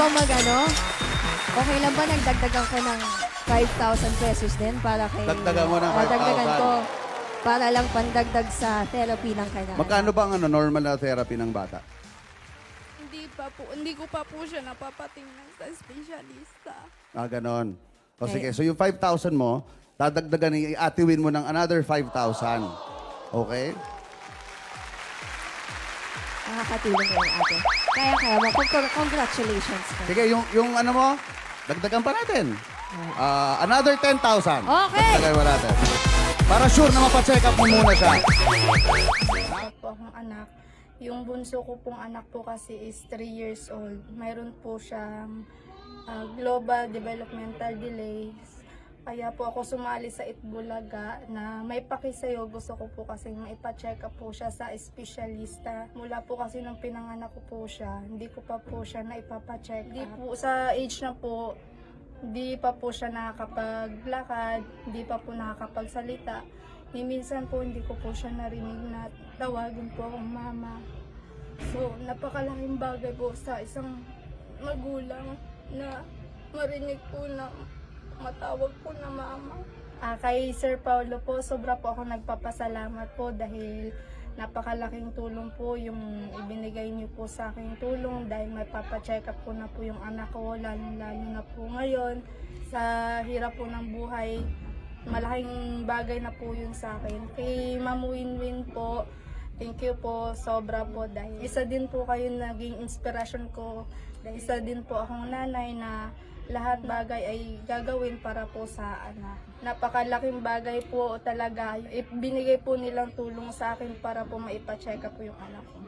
ano? Okay lang ba nagdagdagan ko ng 5,000 pesos din para kay... Dagdagan mo ng Oh, dagdagan 5,000. ko para lang pandagdag sa therapy ng kanya. Magkano ba ang ano, normal na therapy ng bata? Hindi pa po, hindi ko pa po siya napapatingnan sa espesyalista. Ah, ganon. O Okay. sige, so yung 5,000 mo, dadagdagan, i-atiwin mo ng another 5,000. Okay? Nakakatulong yan, ate. Kaya, kaya mo. Congr- Congratulations. po. Sige, yung, yung ano mo, dagdagan pa natin. Ah, another 10,000. Okay. Dagdagan pa natin. Para sure na mapacheck up mo muna siya. Po akong anak. Yung bunso ko pong anak po kasi is 3 years old. Mayroon po siyang ah, global developmental delays. Kaya po ako sumali sa Itbulaga na may pakisayo. Gusto ko po kasi maipa-check up po siya sa espesyalista. Mula po kasi nung pinanganak ko po siya, hindi ko pa po siya na ipapacheck up. Di po sa age na po, hindi pa po siya nakakapaglakad, hindi pa po nakakapagsalita. Ni minsan po hindi ko po siya narinig na tawagin po akong mama. So, napakalaking bagay po sa isang magulang na marinig po na matawag po na mama. Ah, kay Sir Paulo po, sobra po ako nagpapasalamat po dahil napakalaking tulong po yung ibinigay niyo po sa aking tulong dahil may papacheck up po na po yung anak ko, lalo-lalo na po ngayon sa hirap po ng buhay malaking bagay na po yun sa akin. Kay Ma'am Winwin po, thank you po, sobra po dahil isa din po kayo naging inspirasyon ko. Dahil isa din po akong nanay na lahat bagay ay gagawin para po sa anak. Napakalaking bagay po talaga. Binigay po nilang tulong sa akin para po maipa-check up po yung anak ko.